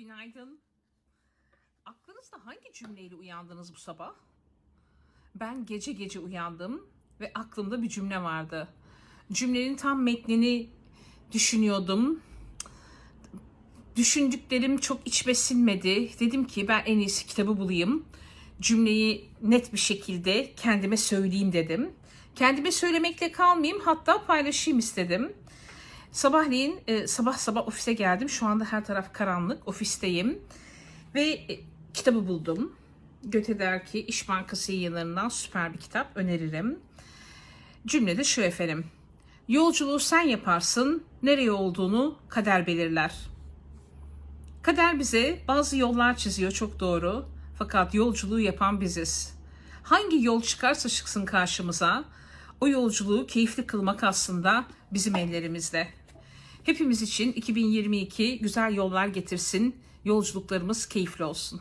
Günaydın. Aklınızda hangi cümleyle uyandınız bu sabah? Ben gece gece uyandım ve aklımda bir cümle vardı. Cümlenin tam metnini düşünüyordum. Düşündüklerim çok içime sinmedi. Dedim ki ben en iyisi kitabı bulayım. Cümleyi net bir şekilde kendime söyleyeyim dedim. Kendime söylemekle kalmayayım hatta paylaşayım istedim. Sabahleyin e, sabah sabah ofise geldim. Şu anda her taraf karanlık. Ofisteyim. Ve e, kitabı buldum. Göte der ki İş Bankası yayınlarından süper bir kitap öneririm. Cümle de şu efendim. Yolculuğu sen yaparsın, nereye olduğunu kader belirler. Kader bize bazı yollar çiziyor çok doğru. Fakat yolculuğu yapan biziz. Hangi yol çıkarsa çıksın karşımıza, o yolculuğu keyifli kılmak aslında bizim ellerimizde. Hepimiz için 2022 güzel yollar getirsin, yolculuklarımız keyifli olsun.